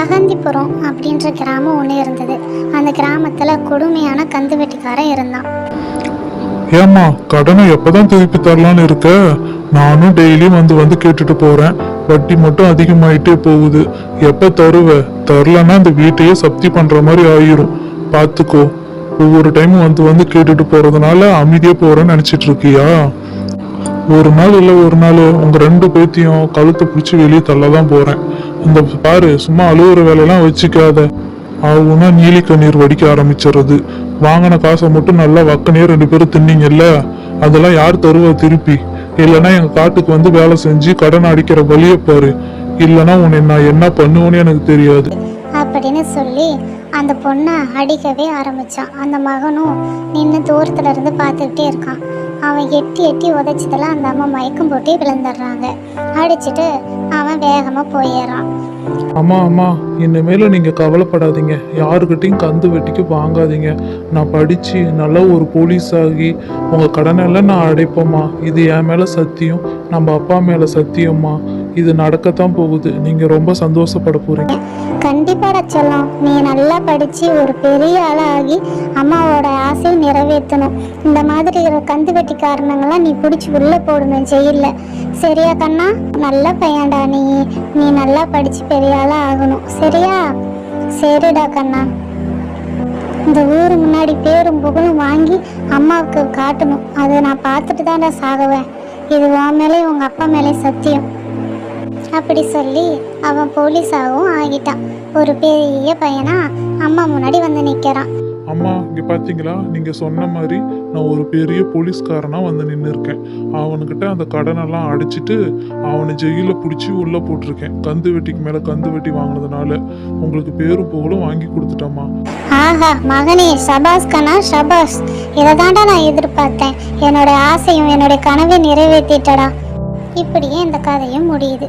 அகந்திபுரம் அப்படின்ற கிராமம் ஒன்று இருந்தது. அந்த கிராமத்தில் கொடுமையான கந்து வெட்டிக்காரன் இருந்தான். ஏம்மா கடனை எப்பதான் திருப்பி தரலான்னு இருக்க? நானும் டெய்லியும் வந்து வந்து கேட்டுட்டு போறேன். வட்டி மட்டும் அதிகமாயிட்டே போகுது. எப்ப தருவ? தரலன்னா இந்த வீட்டையே சப்தி பண்ற மாதிரி ஆயிரும். பாத்துக்கோ ஒவ்வொரு டைமும் வந்து வந்து கேட்டுட்டு போறதுனால அமைதியா போறேன்னு நினைச்சிட்டு இருக்கியா? ஒரு நாள் இல்லை ஒரு நாள் உங்கள் ரெண்டு பேத்தையும் கழுத்தை பிடிச்சி வெளியே தள்ள தான் போகிறேன் இந்த பாரு சும்மா அழுகுற வேலையெல்லாம் வச்சுக்காத. ஆகுனா நீலி கண்ணீர் வடிக்க ஆரம்பிச்சிடுறது. வாங்கின காசை மட்டும் நல்லா வக்கனே ரெண்டு பேரும் தின்னீங்கல்ல? அதெல்லாம் யார் தருவா திருப்பி? இல்லைன்னா எங்கள் காட்டுக்கு வந்து வேலை செஞ்சு கடன் அடிக்கிற வழியை பாரு. இல்லைன்னா உன்னை நான் என்ன பண்ணுவேன்னு எனக்கு தெரியாது. அப்படின்னு சொல்லி அந்த பொண்ணை அடிக்கவே ஆரம்பிச்சான். அந்த மகனும் நின்று தூரத்துல இருந்து பார்த்துக்கிட்டே இருக்கான். அவன் எட்டி எட்டி உதைச்சதுல அந்த அம்மா மயக்கம் போட்டு விழுந்துடுறாங்க. அடிச்சிட்டு அவன் வேகமாக போயிடுறான். அம்மா அம்மா இனிமேல நீங்க கவலைப்படாதீங்க. யாருக்கிட்டையும் கந்து வெட்டிக்கு வாங்காதீங்க. நான் படிச்சு நல்ல ஒரு போலீஸ் ஆகி உங்க கடனெல்லாம் நான் அடைப்போம்மா. இது என் மேல சத்தியம் நம்ம அப்பா மேல சத்தியம்மா. இது நடக்கத்தான் போகுது. நீங்க ரொம்ப சந்தோஷப்பட போறீங்க. கண்டிப்பாடா செல்லம் நீ நல்லா படிச்சு ஒரு பெரிய ஆளாகி அம்மாவோட ஆசையை நிறைவேற்றணும். இந்த மாதிரி இருக்கிற கந்து வெட்டி காரணங்கள்லாம் நீ பிடிச்சி உள்ளே போடணும் ஜெயிலில். சரியா கண்ணா? நல்ல பையன்டா நீ. நீ நல்லா படித்து பெரியாலாம் ஆகணும். சரியா? சரிடா கண்ணா. இந்த ஊர் முன்னாடி பேரும் புகழும் வாங்கி அம்மாவுக்கு காட்டணும். அதை நான் பார்த்துட்டு தான்டா சாகுவேன். இது உன் மேலே உங்கள் அப்பா மேலே சத்தியம். அப்படி சொல்லி அவன் போலீஸாகவும் ஆகிட்டான். ஒரு பெரிய பையனா அம்மா முன்னாடி வந்து நிற்கிறான். அம்மா இங்கே பார்த்தீங்களா நீங்கள் சொன்ன மாதிரி நான் ஒரு பெரிய போலீஸ்காரனாக வந்து நின்று இருக்கேன் அவனுக்கிட்ட அந்த கடனெல்லாம் அடிச்சிட்டு அவனை ஜெயிலில் பிடிச்சி உள்ளே போட்டிருக்கேன். கந்து வெட்டிக்கு மேலே கந்து வெட்டி வாங்கினதுனால உங்களுக்கு பேரும் புகழும் வாங்கி கொடுத்துட்டம்மா. ஆஹா மகனே சபாஸ் கண்ணா சபாஸ் இதை தாண்டா நான் எதிர்பார்த்தேன். என்னோட ஆசையும் என்னோட கனவை நிறைவேற்றிட்டடா. இப்படியே இந்த கதையும் முடியுது.